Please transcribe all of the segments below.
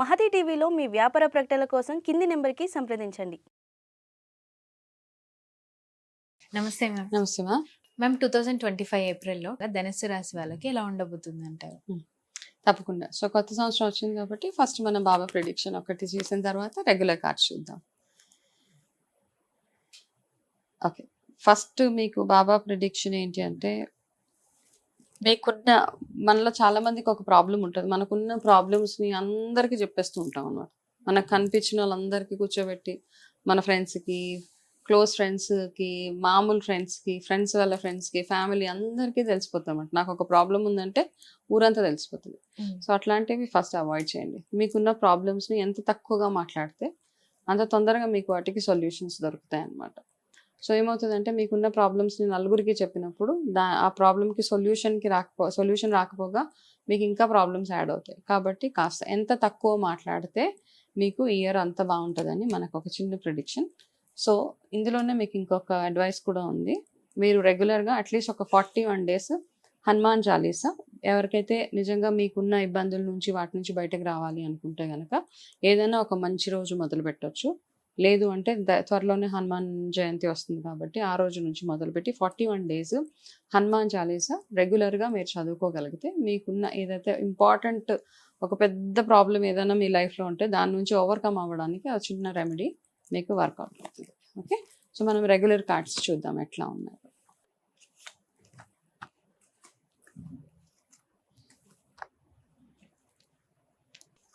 మహతి టీవీలో మీ వ్యాపార ప్రకటనల కోసం కింది నెంబర్కి సంప్రదించండి. నమస్తే మ్యామ్. నమస్తే మా ma'am two thousand twenty five ఏప్రిల్లో ధనుసు రాశి వాళ్ళకి ఎలా ఉండబోతుంది అంటారు తప్పకుండా. సో కొత్త సంవత్సరం వచ్చింది కాబట్టి ఫస్ట్ మనం బాబా ప్రిడిక్షన్ ఒకటి చేసిన తర్వాత రెగ్యులర్ కార్డ్స్ చూద్దాం. ఓకే. ఫస్ట్ మీకు బాబా ప్రిడిక్షన్ ఏంటి అంటే మీకున్న మనలో చాలా మందికి ఒక ప్రాబ్లం ఉంటుంది. మనకున్న ప్రాబ్లమ్స్ని అందరికీ చెప్పేస్తూ ఉంటాం అన్నమాట. మనకు కనిపించిన వాళ్ళందరికీ కూర్చోబెట్టి మన ఫ్రెండ్స్కి క్లోజ్ ఫ్రెండ్స్కి మామూలు ఫ్రెండ్స్కి ఫ్రెండ్స్ వాళ్ళ ఫ్రెండ్స్కి ఫ్యామిలీ అందరికీ తెలిసిపోతాం అన్నమాట. నాకు ఒక ప్రాబ్లం ఉందంటే ఊరంతా తెలిసిపోతుంది. సో అట్లాంటివి ఫస్ట్ అవాయిడ్ చేయండి. మీకున్న ప్రాబ్లమ్స్ని ఎంత తక్కువగా మాట్లాడితే అంత తొందరగా మీకు వాటికి సొల్యూషన్స్ దొరుకుతాయి అన్నమాట సో ఏమవుతుందంటే మీకున్న ప్రాబ్లమ్స్ని నలుగురికి చెప్పినప్పుడు దా ఆ ప్రాబ్లమ్కి సొల్యూషన్కి రాకపో సొల్యూషన్ రాకపోగా మీకు ఇంకా ప్రాబ్లమ్స్ యాడ్ అవుతాయి. కాబట్టి కాస్త ఎంత తక్కువ మాట్లాడితే మీకు ఇయర్ అంత బాగుంటుందని మనకు ఒక చిన్న ప్రిడిక్షన్ సో ఇందులోనే మీకు ఇంకొక అడ్వైస్ కూడా ఉంది. మీరు రెగ్యులర్గా అట్లీస్ట్ ఒక forty one days Hanuman Chalisa ఎవరికైతే నిజంగా మీకున్న ఇబ్బందుల నుంచి వాటి నుంచి బయటకు రావాలి అనుకుంటే కనుక ఏదైనా ఒక మంచి రోజు మొదలు పెట్టొచ్చు లేదు అంటే త్వరలోనే హనుమాన్ జయంతి వస్తుంది కాబట్టి ఆ రోజు నుంచి మొదలుపెట్టి forty one days Hanuman Chalisa రెగ్యులర్గా మీరు చదువుకోగలిగితే మీకున్న ఏదైతే ఇంపార్టెంట్ ఒక పెద్ద ప్రాబ్లం ఏదైనా మీ లైఫ్లో ఉంటే దాని నుంచి ఓవర్కమ్ అవ్వడానికి ఆ చిన్న రెమెడీ మీకు వర్కౌట్ అవుతుంది. ఓకే? సో మనం రెగ్యులర్ కార్డ్స్ చూద్దాం ఎట్లా ఉన్నాయి.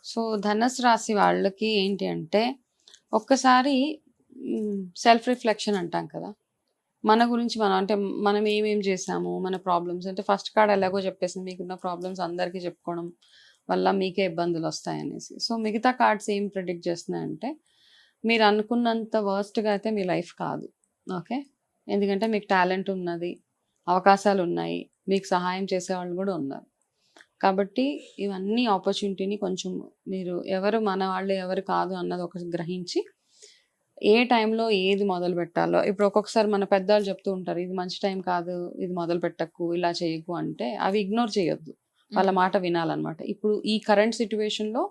సో ధనస్ రాశి వాళ్ళకి ఏంటి అంటే ఒక్కసారి సెల్ఫ్ రిఫ్లెక్షన్ అంటాం కదా. మన గురించి మనం అంటే మనం ఏమేం చేసాము మన ప్రాబ్లమ్స్ అంటే ఫస్ట్ కార్డ్ ఎలాగో చెప్పేసి మీకున్న ప్రాబ్లమ్స్ అందరికీ చెప్పుకోవడం వల్ల మీకే ఇబ్బందులు వస్తాయనేసి. సో మిగతా కార్డ్స్ ఏం ప్రిడిక్ట్ చేస్తున్నాయంటే మీరు అనుకున్నంత వర్స్ట్గా అయితే మీ లైఫ్ కాదు. ఓకే? ఎందుకంటే మీకు టాలెంట్ ఉన్నది అవకాశాలు ఉన్నాయి మీకు సహాయం చేసేవాళ్ళు కూడా ఉన్నారు. కాబట్టి ఇవన్నీ ఆపర్చునిటీని కొంచెం మీరు ఎవరు మన వాళ్ళు ఎవరు కాదు అన్నది ఒకటి గ్రహించి ఏ టైంలో ఏది మొదలు పెట్టాలో ఇప్పుడు ఒక్కొక్కసారి మన పెద్దవాళ్ళు చెప్తూ ఉంటారు ఇది మంచి టైం కాదు ఇది మొదలు పెట్టకు ఇలా చేయకు అంటే అవి ఇగ్నోర్ చేయొద్దు. వాళ్ళ మాట వినాలన్నమాట. ఇప్పుడు ఈ కరెంట్ సిచ్యువేషన్లో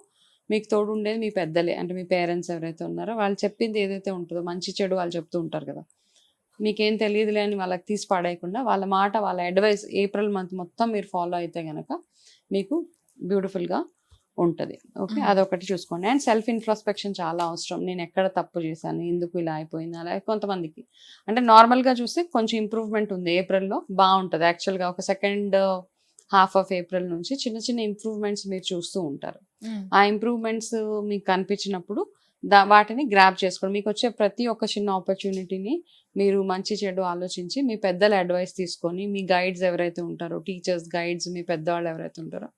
మీకు తోడు ఉండేది మీ పెద్దలే అంటే మీ పేరెంట్స్ ఎవరైతే ఉన్నారో వాళ్ళు చెప్పింది ఏదైతే ఉంటుందో మంచి చెడు వాళ్ళు చెప్తూ ఉంటారు కదా. మీకేం తెలియదులే అని వాళ్ళకి తీసి పడేయకుండా వాళ్ళ మాట వాళ్ళ అడ్వైస్ ఏప్రిల్ మంత్ మొత్తం మీరు ఫాలో అయితే గనక మీకు బ్యూటిఫుల్గా ఉంటుంది. ఓకే. అదొకటి చూసుకోండి. అండ్ సెల్ఫ్ ఇన్ట్రోస్పెక్షన్ చాలా అవసరం. నేను ఎక్కడ తప్పు చేశాను? ఎందుకు ఇలా అయిపోయింది? అలా కొంతమందికి. అంటే నార్మల్గా చూస్తే కొంచెం ఇంప్రూవ్మెంట్ ఉంది. ఏప్రిల్లో బాగుంటుంది. యాక్చువల్గా ఒక సెకండ్ హాఫ్ ఆఫ్ ఏప్రిల్ నుంచి చిన్న చిన్న ఇంప్రూవ్మెంట్స్ మీరు చూస్తూ ఉంటారు. ఆ ఇంప్రూవ్మెంట్స్ మీకు కనిపించినప్పుడు దా వాటిని గ్రాప్ చేసుకోండి. మీకు వచ్చే ప్రతి ఒక్క చిన్న ఆపర్చునిటీని మీరు మంచి చెడు ఆలోచించి మీ పెద్దల అడ్వైస్ తీసుకొని మీ గైడ్స్ ఎవరైతే ఉంటారో టీచర్స్ గైడ్స్ మీ పెద్దవాళ్ళు ఎవరైతే ఉంటారో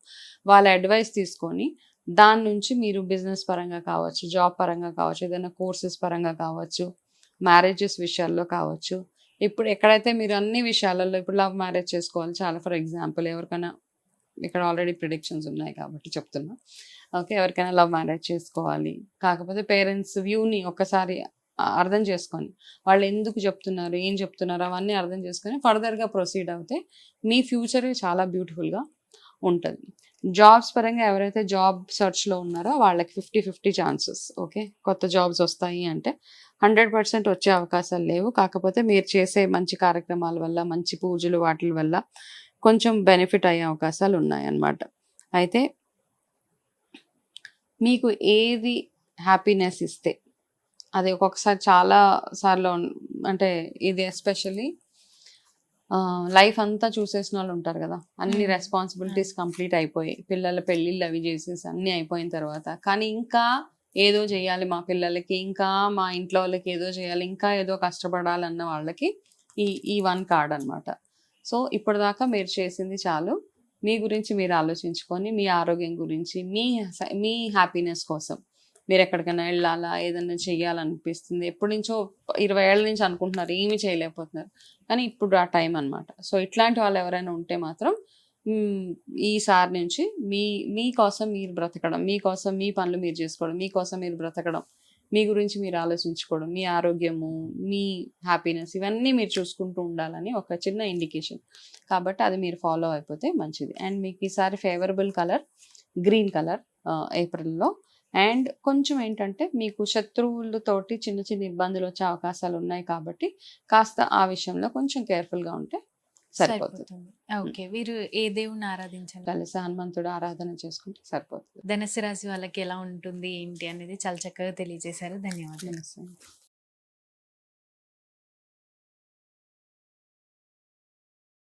వాళ్ళ అడ్వైస్ తీసుకొని దాని నుంచి మీరు బిజినెస్ పరంగా కావచ్చు జాబ్ పరంగా కావచ్చు ఏదైనా కోర్సెస్ పరంగా కావచ్చు మ్యారేజెస్ విషయాల్లో కావచ్చు. ఇప్పుడు ఎక్కడైతే మీరు అన్ని విషయాలలో ఇప్పుడు లవ్ మ్యారేజ్ చేసుకోవాలి. చాలా ఫర్ ఎగ్జాంపుల్ ఎవరికైనా ఇక్కడ ఆల్రెడీ ప్రిడిక్షన్స్ ఉన్నాయి కాబట్టి చెప్తున్నా. ఓకే ఎవరికైనా లవ్ మ్యారేజ్ చేసుకోవాలి. కాకపోతే పేరెంట్స్ వ్యూని ఒక్కసారి అర్థం చేసుకొని వాళ్ళు ఎందుకు చెప్తున్నారు ఏం చెప్తున్నారు అవన్నీ అర్థం చేసుకొని ఫర్దర్గా ప్రొసీడ్ అవుతే మీ ఫ్యూచర్ చాలా బ్యూటిఫుల్గా ఉంటుంది. జాబ్స్ పరంగా ఎవరైతే జాబ్ సెర్చ్లో ఉన్నారో వాళ్ళకి ఫిఫ్టీ ఫిఫ్టీ ఛాన్సెస్ ఓకే? కొత్త జాబ్స్ వస్తాయి అంటే హండ్రెడ్ పర్సెంట్ వచ్చే అవకాశాలు లేవు. కాకపోతే మీరు చేసే మంచి కార్యక్రమాల వల్ల మంచి పూజలు వాటి వల్ల కొంచెం బెనిఫిట్ అయ్యే అవకాశాలు ఉన్నాయన్నమాట అయితే మీకు ఏది హ్యాపీనెస్ ఇస్తే అది ఒక్కొక్కసారి చాలా సార్లు అంటే ఇది ఎస్పెషల్లీ లైఫ్ అంతా చూసేసిన వాళ్ళు ఉంటారు కదా అన్ని. రెస్పాన్సిబిలిటీస్ కంప్లీట్ అయిపోయి పిల్లల పెళ్ళిళ్ళు అవి చేసేసి అన్నీ అయిపోయిన తర్వాత కానీ ఇంకా ఏదో చేయాలి మా పిల్లలకి ఇంకా మా ఇంట్లో వాళ్ళకి ఏదో చేయాలి ఇంకా ఏదో కష్టపడాలన్న వాళ్ళకి ఈ ఈ వన్ కార్డ్ అన్నమాట. సో ఇప్పటిదాకా మీరు చేసింది చాలు. మీ గురించి మీరు ఆలోచించుకొని మీ ఆరోగ్యం గురించి మీ మీ హ్యాపీనెస్ కోసం మీరు ఎక్కడికైనా వెళ్ళాలా ఏదైనా చేయాలనిపిస్తుంది ఎప్పటి నుంచో ఇరవై ఏళ్ళ నుంచి అనుకుంటున్నారు ఏమీ చేయలేకపోతున్నారు. కానీ ఇప్పుడు ఆ టైం అన్నమాట. సో ఇట్లాంటి వాళ్ళు ఎవరైనా ఉంటే మాత్రం ఈసారి నుంచి మీ మీకోసం మీరు బ్రతకడం మీకోసం మీ పనులు మీరు చేసుకోవడం మీకోసం మీరు బ్రతకడం మీ గురించి మీరు ఆలోచించుకోవడం మీ ఆరోగ్యము మీ హ్యాపీనెస్ ఇవన్నీ మీరు చూసుకుంటూ ఉండాలని ఒక చిన్న ఇండికేషన్. కాబట్టి అది మీరు ఫాలో అయిపోతే మంచిది. అండ్ మీకు ఈసారి ఫేవరబుల్ కలర్ గ్రీన్ కలర్ ఏప్రిల్లో. అండ్ కొంచెం ఏంటంటే మీకు శత్రువులతోటి చిన్న చిన్న ఇబ్బందులు వచ్చే అవకాశాలు ఉన్నాయి కాబట్టి కాస్త ఆ విషయంలో కొంచెం కేర్ఫుల్గా ఉంటే సరిపోతుంది. ఓకే. వీరు ఏ దేవుణ్ణి ఆరాధించాలి కలిసి హనుమంతుడు ఆరాధన చేసుకుంటే సరిపోతుంది. ధనుసు రాశి వాళ్ళకి ఎలా ఉంటుంది ఏంటి అనేది చాలా చక్కగా తెలియజేశారు. ధన్యవాదాలు.